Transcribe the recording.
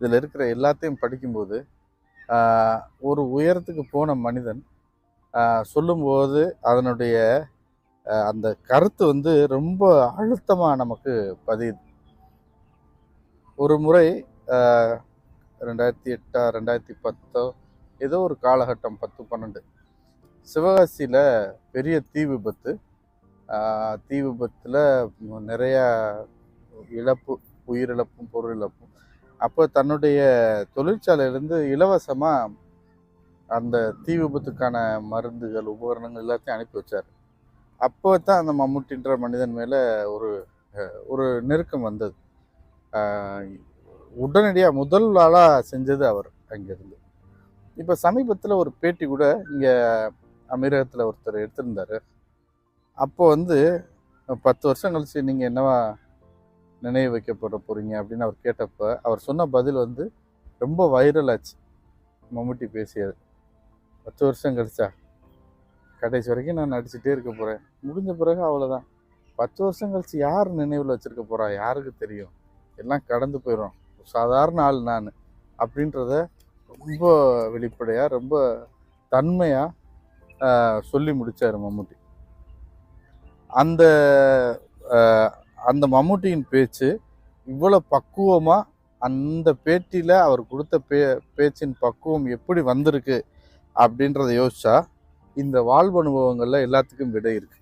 இதில் இருக்கிற எல்லாத்தையும் படிக்கும்போது ஒரு உயரத்துக்கு போன மனிதன் சொல்லும்போது அதனுடைய அந்த கருத்து வந்து ரொம்ப அழுத்தமாக நமக்கு பதியுது. ஒரு முறை ரெண்டாயிரத்தி எட்டா ரெண்டாயிரத்தி பத்தோ ஏதோ ஒரு காலகட்டம் பத்து பன்னெண்டு சிவகாசியில் பெரிய தீ விபத்து. தீ விபத்தில் நிறையா இழப்பு உயிரிழப்பும் பொருள் இழப்பும் அப்போ தன்னுடைய தொழிற்சாலையிலேருந்து இலவசமாக அந்த தீ விபத்துக்கான மருந்துகள் உபகரணங்கள் எல்லாத்தையும் அனுப்பி வச்சார். அப்போ தான் அந்த மம்முட்டின்ற மனிதன் மேலே ஒரு ஒரு நெருக்கம் வந்தது. உடனடியாக முதல் ஆளாக செஞ்சது அவர் அங்கேருந்து. இப்போ சமீபத்தில் ஒரு பேட்டி கூட இங்கே அமீரகத்தில் ஒருத்தர் எடுத்திருந்தார். அப்போ வந்து பத்து வருஷம் கழிச்சு நீங்கள் என்னவா நினைவு வைக்கப்பட போகிறீங்க அப்படின்னு அவர் கேட்டப்ப அவர் சொன்ன பதில் வந்து ரொம்ப வைரல் ஆச்சு. மம்முட்டி பேசியது. பத்து வருஷம் கழிச்சா? கடைசி வரைக்கும் நான் நடிச்சுட்டே இருக்க போகிறேன் முடிஞ்ச பிறகு அவ்வளோதான் பத்து வருஷம் கழிச்சு யார் நினைவில் வச்சுருக்க போகிறா யாருக்கு தெரியும்? எல்லாம் கடந்து போயிடும் சாதாரண ஆள் நான். அப்படின்றத ரொம்ப வெளிப்படையாக ரொம்ப தன்மையாக சொல்லி முடித்தார் மம்முட்டி. அந்த அந்த மம்முட்டியின் பேச்சு இவ்வளோ பக்குவமாக அந்த பேட்டியில் அவர் கொடுத்த பே பேச்சின் பக்குவம் எப்படி வந்திருக்கு அப்படின்றத யோசிச்சா இந்த வாழ்வு அனுபவங்களில் எல்லாத்துக்கும் விடை இருக்குது